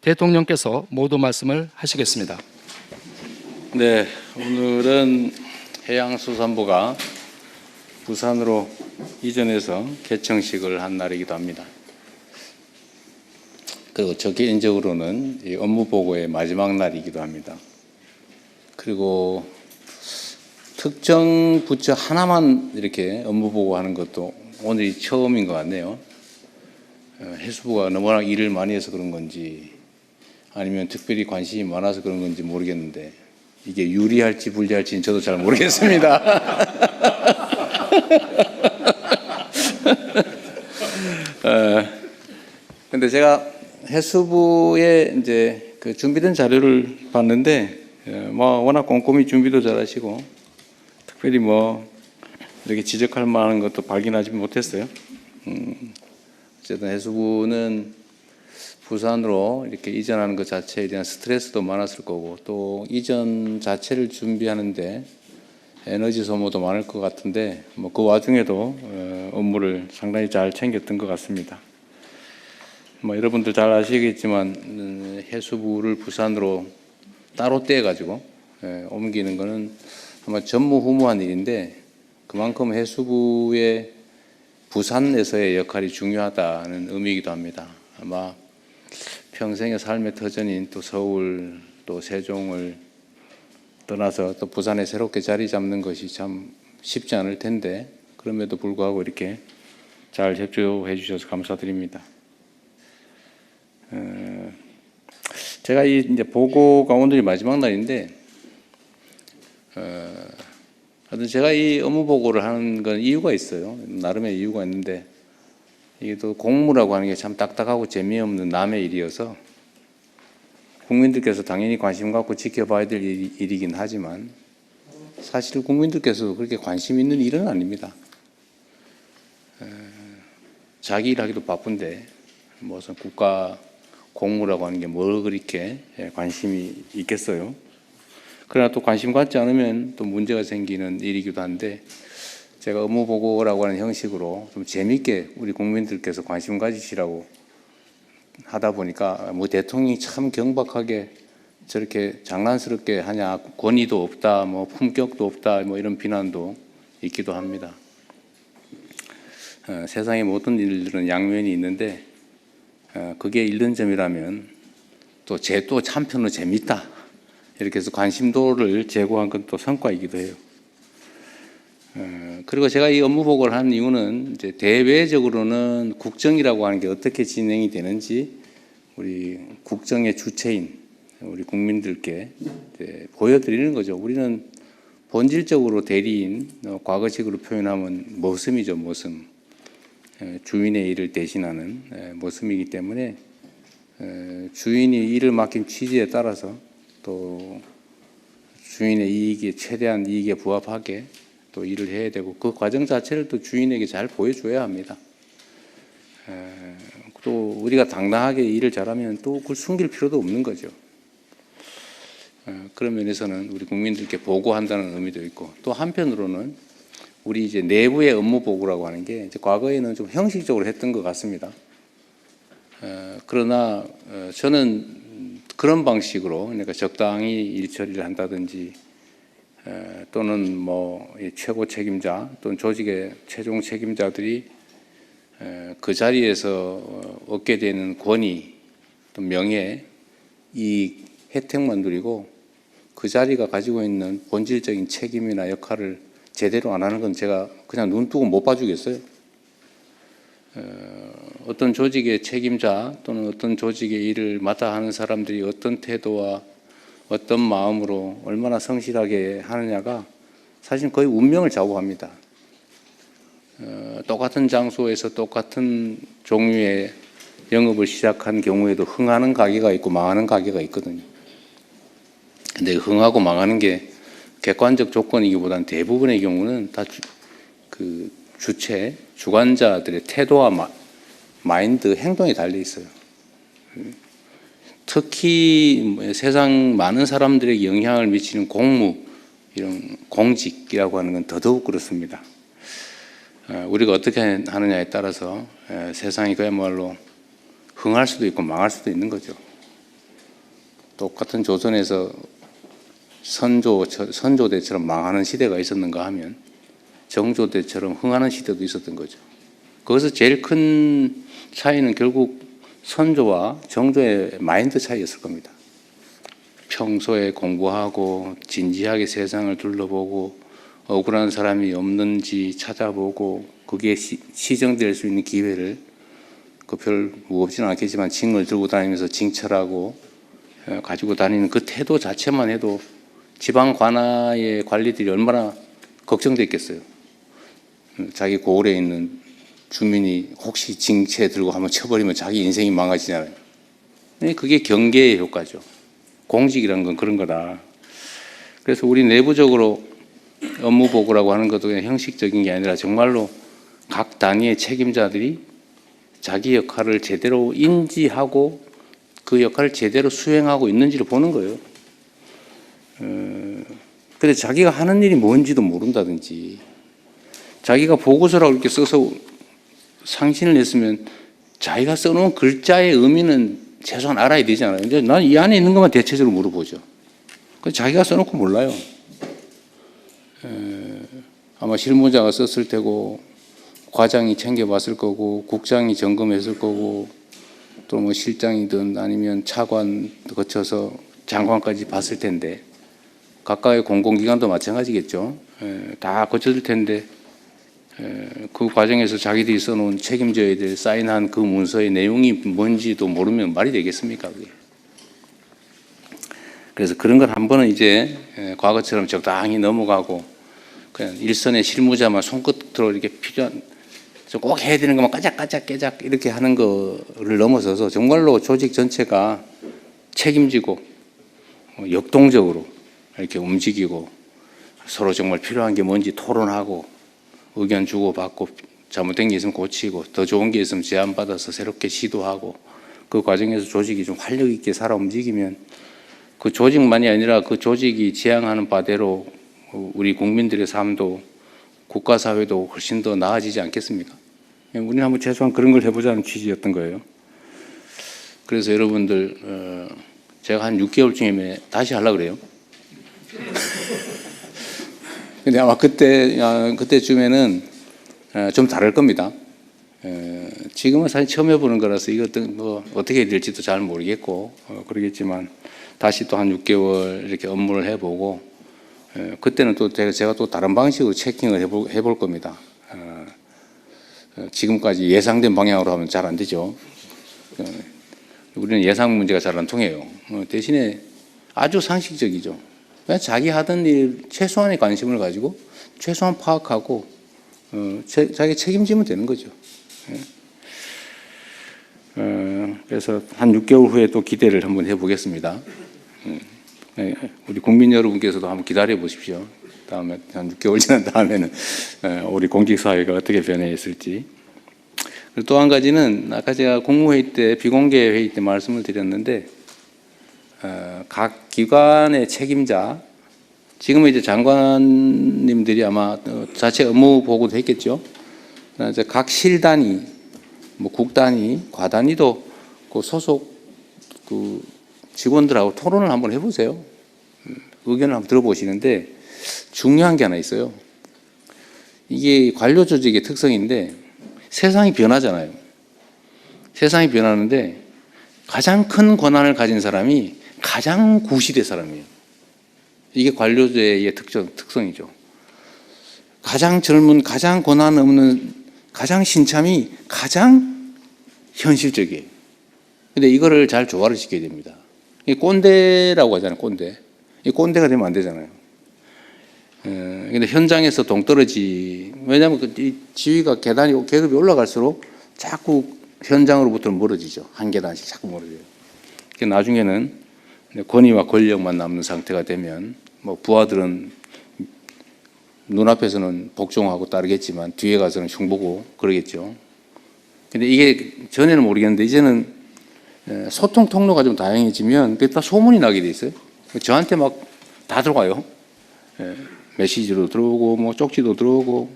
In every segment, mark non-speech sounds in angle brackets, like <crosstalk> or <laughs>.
대통령께서 모두 말씀을 하시겠습니다. 네, 오늘은 해양수산부가 부산으로 이전해서 개청식을 한 날이기도 합니다. 그리고 저 개인적으로는 이 업무 보고의 마지막 날이기도 합니다. 그리고 특정 부처 하나만 이렇게 업무 보고하는 것도 오늘이 처음인 것 같네요. 어, 해수부가 너무나 일을 많이 해서 그런 건지 아니면 특별히 관심이 많아서 그런 건지 모르겠는데 이게 유리할지 불리할지는 저도 잘 모르겠습니다. <laughs> 어, 근데 제가 해수부에 이제 그 준비된 자료를 봤는데 어, 뭐 워낙 꼼꼼히 준비도 잘하시고 특별히 뭐 이렇게 지적할 만한 것도 발견하지 못했어요. 음, 어쨌든 해수부는 부산으로 이렇게 이전하는 것 자체에 대한 스트레스도 많았을 거고 또 이전 자체를 준비하는데 에너지 소모도 많을 것 같은데 뭐 그 와중에도 어, 업무를 상당히 잘 챙겼던 것 같습니다. 뭐 여러분들 잘 아시겠지만 음, 해수부를 부산으로 따로 떼어 가지고 옮기는 거는 아마 전무후무한 일인데 그만큼 해수부의 부산에서의 역할이 중요하다는 의미이기도 합니다. 아마 평생의 삶의 터전인 또 서울 또 세종을 떠나서 또 부산에 새롭게 자리 잡는 것이 참 쉽지 않을 텐데 그럼에도 불구하고 이렇게 잘 협조해 주셔서 감사드립니다. 어, 제가 이 이제 보고가 오늘이 마지막 날인데 어, 하여튼 제가 이 업무 보고를 하는 건 이유가 있어요. 나름의 이유가 있는데 이게 또 공무라고 하는 게 참 딱딱하고 재미없는 남의 일이어서 국민들께서 당연히 관심 갖고 지켜봐야 될 일이, 일이긴 하지만 사실 국민들께서도 그렇게 관심 있는 일은 아닙니다. 에, 자기 일하기도 바쁜데 무슨 국가 공무라고 하는 게 뭘 그렇게 예, 관심이 있겠어요? 그러나 또 관심 갖지 않으면 또 문제가 생기는 일이기도 한데 제가 업무 보고라고 하는 형식으로 좀 재밌게 우리 국민들께서 관심 가지시라고 하다 보니까 뭐 대통령이 참 경박하게 저렇게 장난스럽게 하냐 권위도 없다 뭐 품격도 없다 뭐 이런 비난도 있기도 합니다. 어, 세상의 모든 일들은 양면이 있는데 어, 그게 잃는 점이라면 또 제 또 한편으로 재밌다 이렇게 해서 관심도를 제고한 건 또 성과이기도 해요. 어, 그리고 제가 이 업무 보고를 한 이유는 이제 대외적으로는 국정이라고 하는 게 어떻게 진행이 되는지 우리 국정의 주체인 우리 국민들께 보여드리는 거죠. 우리는 본질적으로 대리인, 어, 과거식으로 표현하면 모슴이죠, 모슴. 에, 주인의 일을 대신하는 에, 모슴이기 때문에 에, 주인이 일을 맡긴 취지에 따라서 또 주인의 이익에 최대한 이익에 부합하게 또 일을 해야 되고 그 과정 자체를 또 주인에게 잘 보여줘야 합니다. 에, 또 우리가 당당하게 일을 잘하면 또 그걸 숨길 필요도 없는 거죠. 에, 그런 면에서는 우리 국민들께 보고한다는 의미도 있고 또 한편으로는 우리 이제 내부의 업무 보고라고 하는 게 과거에는 좀 형식적으로 했던 것 같습니다. 에, 그러나 어, 저는 그런 방식으로 그러니까 적당히 일 처리를 한다든지 에, 또는 뭐이 최고 책임자 또는 조직의 최종 책임자들이 에, 그 자리에서 어, 얻게 되는 권위 또 명예 이 혜택만 누리고 그 자리가 가지고 있는 본질적인 책임이나 역할을 제대로 안 하는 건 제가 그냥 눈 뜨고 못 봐주겠어요. 어, 어떤 조직의 책임자 또는 어떤 조직의 일을 맡아 하는 사람들이 어떤 태도와 어떤 마음으로 얼마나 성실하게 하느냐가 사실 거의 운명을 좌우합니다. 어, 똑같은 장소에서 똑같은 종류의 영업을 시작한 경우에도 흥하는 가게가 있고 망하는 가게가 있거든요. 근데 흥하고 망하는 게 객관적 조건이기보다는 대부분의 경우는 다 그 주체, 주관자들의 태도와 마, 마인드, 행동이 달려 있어요. 특히 뭐 세상 많은 사람들에게 영향을 미치는 공무, 이런 공직이라고 하는 건 더더욱 그렇습니다. 어, 우리가 어떻게 하느냐에 따라서 에, 세상이 그야말로 흥할 수도 있고 망할 수도 있는 거죠. 똑같은 조선에서 선조 선조대처럼 망하는 시대가 있었는가 하면 정조대처럼 흥하는 시대도 있었던 거죠. 거기서 제일 큰 차이는 결국 선조와 정조의 마인드 차이였을 겁니다. 평소에 공부하고 진지하게 세상을 둘러보고 억울한 사람이 없는지 찾아보고 그게 시, 시정될 수 있는 기회를 그 별 무겁지는 않겠지만 징을 들고 다니면서 징철하고 어, 가지고 다니는 그 태도 자체만 해도 지방 관아의 관리들이 얼마나 걱정됐겠어요. 음, 자기 고을에 있는 주민이 혹시 징체 들고 한번 쳐버리면 자기 인생이 망가지잖아요. 네, 그게 경계의 효과죠. 공직이라는 건 그런 거다. 그래서 우리 내부적으로 업무 보고라고 하는 것도 그냥 형식적인 게 아니라 정말로 각 단위의 책임자들이 자기 역할을 제대로 인지하고 그 역할을 제대로 수행하고 있는지를 보는 거예요. 어, 근데 자기가 하는 일이 뭔지도 모른다든지 자기가 보고서라고 이렇게 써서 상신을 냈으면 자기가 써놓은 글자의 의미는 최소한 알아야 되잖아요. 근데 난 이 안에 있는 것만 대체적으로 물어보죠. 그 자기가 써놓고 몰라요. 에, 아마 실무자가 썼을 테고 과장이 챙겨봤을 거고 국장이 점검했을 거고 또 뭐 실장이든 아니면 차관 거쳐서 장관까지 봤을 텐데 각각의 공공기관도 마찬가지겠죠. 에, 다 거쳤을 텐데 에, 그 과정에서 자기들이 써놓은 책임져야 될 사인한 그 문서의 내용이 뭔지도 모르면 말이 되겠습니까? 그게. 그래서 그런 걸 한 번은 이제 에, 과거처럼 적당히 넘어가고 그냥 일선의 실무자만 손끝으로 이렇게 필요한 저꼭 해야 되는 것만 까작까작 깨작 이렇게 하는 거를 넘어서서 정말로 조직 전체가 책임지고 어, 역동적으로 이렇게 움직이고 서로 정말 필요한 게 뭔지 토론하고 의견 주고받고 잘못된 게 있으면 고치고 더 좋은 게 있으면 제안받아서 새롭게 시도하고 그 과정에서 조직이 좀 활력 있게 살아 움직이면 그 조직만이 아니라 그 조직이 지향하는 바대로 우리 국민들의 삶도 국가 사회도 훨씬 더 나아지지 않겠습니까? 우리는 한번 최소한 그런 걸 해보자는 취지였던 거예요. 그래서 여러분들 어, 제가 한 6개월쯤에 다시 하려 그래요. <laughs> 근데 아마 그때 아, 그때쯤에는 어, 좀 다를 겁니다. 에, 지금은 사실 처음 해보는 거라서 이것도 뭐 어떻게 될지도 잘 모르겠고 어, 그러겠지만 다시 또 한 6개월 이렇게 업무를 해보고 에, 그때는 또 제가, 또 다른 방식으로 체킹을 해볼, 해볼 겁니다. 어, 어, 지금까지 예상된 방향으로 하면 잘 안 되죠. 어, 우리는 예상 문제가 잘 안 통해요. 어, 대신에 아주 상식적이죠. 그냥 자기 하던 일 최소한의 관심을 가지고 최소한 파악하고 어, 제, 자기 책임지면 되는 거죠. 예. 어, 그래서 한 6개월 후에 또 기대를 한번 해보겠습니다. 음, 예, 우리 국민 여러분께서도 한번 기다려 보십시오. 다음에 한 6개월 지난 다음에는 어, 우리 공직 사회가 어떻게 변해 있을지. 또 한 가지는 아까 제가 국무회의 때 비공개 회의 때 말씀을 드렸는데 어, 각 기관의 책임자 지금은 이제 장관님들이 아마 어, 자체 업무 보고도 했겠죠. 이제 각 실단위, 뭐 국단위, 과단위도 그 소속 그 직원들하고 토론을 한번 해보세요. 음, 의견을 한번 들어보시는데 중요한 게 하나 있어요. 이게 관료 조직의 특성인데 세상이 변하잖아요. 세상이 변하는데 가장 큰 권한을 가진 사람이 가장 구시대 사람이에요. 이게 관료제의 특정, 특성이죠. 가장 젊은, 가장 권한 없는, 가장 신참이 가장 현실적이에요. 근데 이거를 잘 조화를 시켜야 됩니다. 이 꼰대라고 하잖아요, 꼰대. 이 꼰대가 되면 안 되잖아요. 어, 근데 현장에서 동떨어지, 왜냐하면 그이 지위가 계단이, 계급이 올라갈수록 자꾸 현장으로부터 멀어지죠. 한 계단씩 자꾸 멀어져요. 나중에는 권위와 권력만 남는 상태가 되면 뭐 부하들은 눈앞에서는 복종하고 따르겠지만 뒤에 가서는 흉보고 그러겠죠. 근데 이게 전에는 모르겠는데 이제는 에, 소통 통로가 좀 다양해지면 그게 다 소문이 나게 돼 있어요. 저한테 막 다 들어가요. 에, 메시지로 들어오고 뭐 쪽지도 들어오고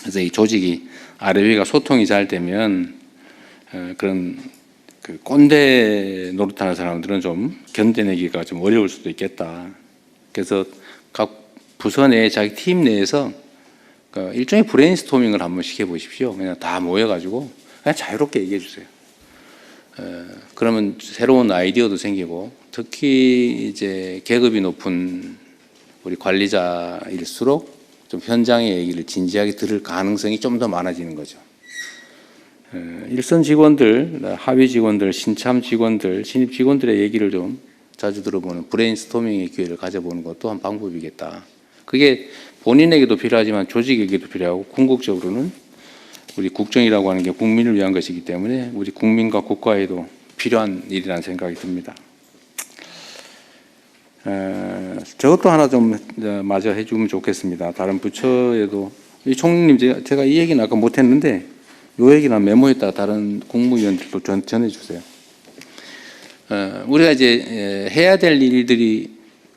그래서 이 조직이 아래 위가 소통이 잘 되면 어, 그런 그 꼰대 노릇하는 사람들은 좀 견뎌내기가 좀 어려울 수도 있겠다. 그래서 각 부서 내 자기 팀 내에서 그 일종의 브레인스토밍을 한번 시켜보십시오. 그냥 다 모여가지고 그냥 자유롭게 얘기해 주세요. 어, 그러면 새로운 아이디어도 생기고 특히 이제 계급이 높은 우리 관리자일수록 좀 현장의 얘기를 진지하게 들을 가능성이 좀 더 많아지는 거죠. 어, 일선 직원들, 하위 직원들, 신참 직원들, 신입 직원들의 얘기를 좀 자주 들어보는 브레인스토밍의 기회를 가져보는 것도 한 방법이겠다. 그게 본인에게도 필요하지만 조직에게도 필요하고 궁극적으로는 우리 국정이라고 하는 게 국민을 위한 것이기 때문에 우리 국민과 국가에도 필요한 일이라는 생각이 듭니다. 에, 저것도 하나 좀 어, 마저 해주면 좋겠습니다. 다른 부처에도 이 총리님 제가, 제가 이 얘기는 아까 못했는데 요 얘기는 메모했다가 다른 국무위원들도 전, 전해주세요. 어, 우리가 이제 에, 해야 될 일들이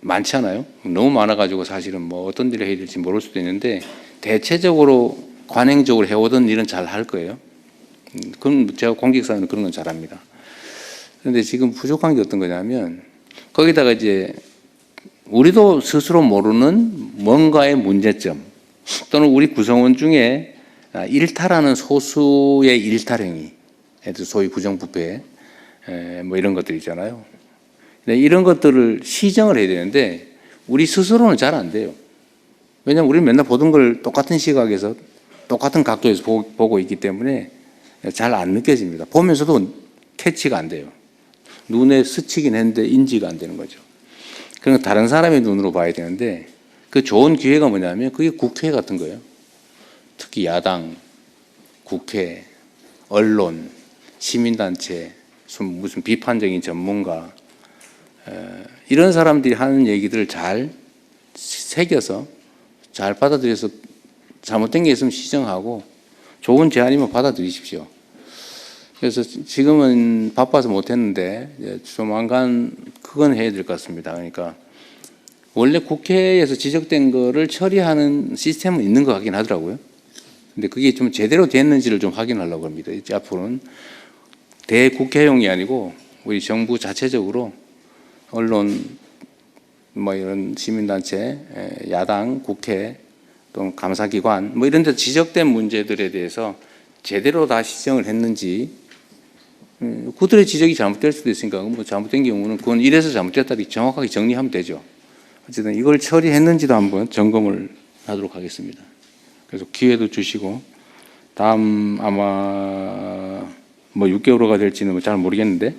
많잖아요. 너무 많아가지고 사실은 뭐 어떤 일을 해야 될지 모를 수도 있는데 대체적으로 관행적으로 해오던 일은 잘 할 거예요. 음, 그건 제가 공직사는 그런 건 잘합니다. 그런데 지금 부족한 게 어떤 거냐면 거기다가 이제 우리도 스스로 모르는 뭔가의 문제점 또는 우리 구성원 중에 아, 일탈하는 소수의 일탈행위, 소위 부정부패 에, 뭐 이런 것들 있잖아요. 이런 것들을 시정을 해야 되는데 우리 스스로는 잘 안 돼요. 왜냐하면 우리는 맨날 보던 걸 똑같은 시각에서 똑같은 각도에서 보, 보고 있기 때문에 잘 안 느껴집니다. 보면서도 캐치가 안 돼요. 눈에 스치긴 했는데 인지가 안 되는 거죠. 그러니까 다른 사람의 눈으로 봐야 되는데 그 좋은 기회가 뭐냐면 그게 국회 같은 거예요. 특히 야당, 국회, 언론, 시민단체, 무슨 비판적인 전문가 에, 이런 사람들이 하는 얘기들을 잘 새겨서 잘 받아들여서 잘못된 게 있으면 시정하고 좋은 제안이면 받아들이십시오. 그래서 지금은 바빠서 못했는데 조만간 그건 해야 될 것 같습니다. 그러니까 원래 국회에서 지적된 거를 처리하는 시스템은 있는 것 같긴 하더라고요. 근데 그게 좀 제대로 됐는지를 좀 확인하려고 합니다. 이제 앞으로는 대국회용이 아니고 우리 정부 자체적으로 언론 뭐 이런 시민단체, 야당, 국회 또 감사기관 뭐 이런 데 지적된 문제들에 대해서 제대로 다 시정을 했는지 음, 그들의 지적이 잘못될 수도 있으니까 뭐 잘못된 경우는 그건 이래서 잘못됐다 이렇게 정확하게 정리하면 되죠. 어쨌든 이걸 처리했는지도 한번 점검을 하도록 하겠습니다. 그래서 기회도 주시고 다음 아마 뭐 6개월 후가 될지는 뭐잘 모르겠는데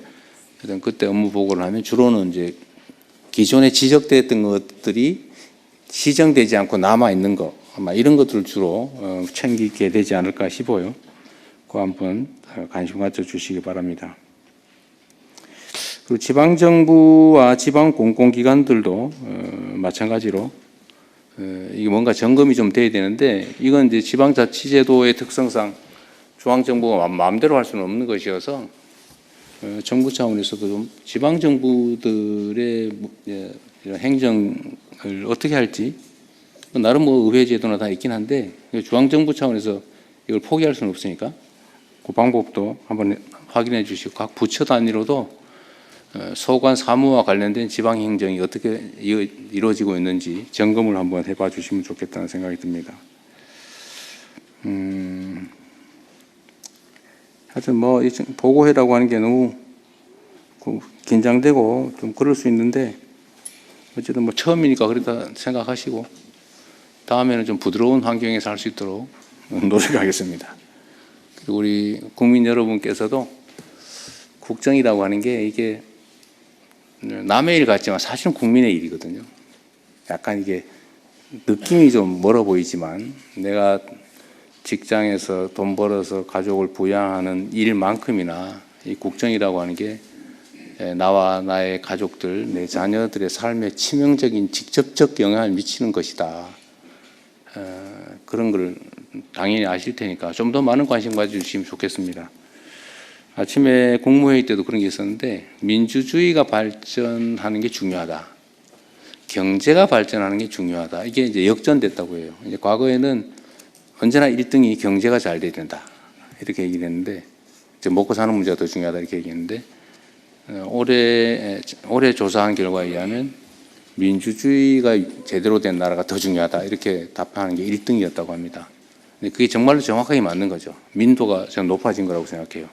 일단 그때 업무 보고를 하면 주로는 이제 기존에 지적됐던 것들이 시정되지 않고 남아 있는 거 아마 이런 것들을 주로 어, 챙기게 되지 않을까 싶어요. 그 한번 관심 가져 주시기 바랍니다. 그리고 지방 정부와 지방 공공기관들도 어, 마찬가지로 어, 이게 뭔가 점검이 좀 돼야 되는데 이건 이제 지방자치제도의 특성상 중앙정부가 마음대로 할 수는 없는 것이어서 어, 정부 차원에서도 좀 지방 정부들의 뭐, 예, 행정을 어떻게 할지 나름 뭐 의회 제도나 다 있긴 한데 중앙 정부 차원에서 이걸 포기할 수는 없으니까. 그 방법도 한번 확인해 주시고 각 부처 단위로도 어, 소관 사무와 관련된 지방 행정이 어떻게 이루- 이루어지고 있는지 점검을 한번 해봐 주시면 좋겠다는 생각이 듭니다. 음, 하여튼 뭐이 보고회라고 하는 게 너무 그 긴장되고 좀 그럴 수 있는데 어쨌든 뭐 처음이니까 그렇다 생각하시고 다음에는 좀 부드러운 환경에서 할 수 있도록 <laughs> 노력하겠습니다. 그리고 우리 국민 여러분께서도 국정이라고 하는 게 이게 남의 일 같지만 사실은 국민의 일이거든요. 약간 이게 느낌이 좀 멀어 보이지만 내가 직장에서 돈 벌어서 가족을 부양하는 일만큼이나 이 국정이라고 하는 게 에, 나와 나의 가족들, 내 자녀들의 삶에 치명적인 직접적 영향을 미치는 것이다. 어, 그런 걸 당연히 아실 테니까 좀 더 많은 관심 가져주시면 좋겠습니다. 아침에 국무회의 때도 그런 게 있었는데 민주주의가 발전하는 게 중요하다. 경제가 발전하는 게 중요하다. 이게 이제 역전됐다고 해요. 이제 과거에는 언제나 1등이 경제가 잘 돼야 된다. 이렇게 얘기를 했는데 이제 먹고 사는 문제가 더 중요하다 이렇게 얘기했는데 어, 올해 올해 조사한 결과에 의하면 민주주의가 제대로 된 나라가 더 중요하다 이렇게 답하는 게 1등이었다고 합니다. 근데 그게 정말로 정확하게 맞는 거죠. 민도가 저는 높아진 거라고 생각해요.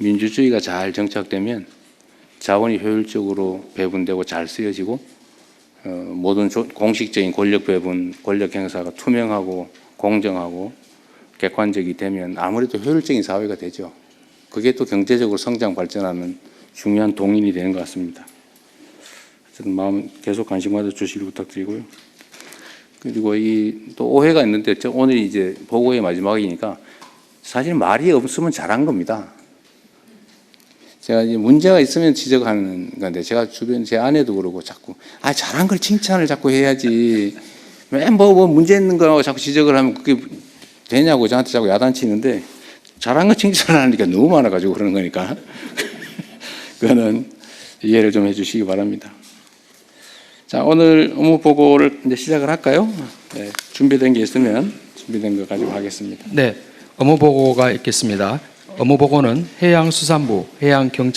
민주주의가 잘 정착되면 자원이 효율적으로 배분되고 잘 쓰여지고 어, 모든 조- 공식적인 권력 배분, 권력 행사가 투명하고 공정하고 객관적이 되면 아무래도 효율적인 사회가 되죠. 그게 또 경제적으로 성장 발전하는 중요한 동인이 되는 것 같습니다. 어쨌든 마음 계속 관심 가져 주시길 부탁드리고요. 그리고 이 또 오해가 있는데 저 오늘이 이제 보고의 마지막이니까 사실 말이 없으면 잘한 겁니다. 제가 이제 문제가 있으면 지적하는 건데 제가 주변 제 아내도 그러고 자꾸 아 잘한 걸 칭찬을 자꾸 해야지 맨뭐 뭐 문제 있는 거 자꾸 지적을 하면 그게 되냐고 저한테 자꾸 야단치는데 잘한 거 칭찬을 하니까 너무 많아가지고 그러는 거니까 <laughs> 그거는 이해를 좀 해주시기 바랍니다. 자 오늘 업무 보고를 이제 시작을 할까요? 네, 준비된 게 있으면 준비된 거 가지고 하겠습니다. 네, 업무 보고가 있겠습니다. 업무 보고는 해양수산부, 해양경찰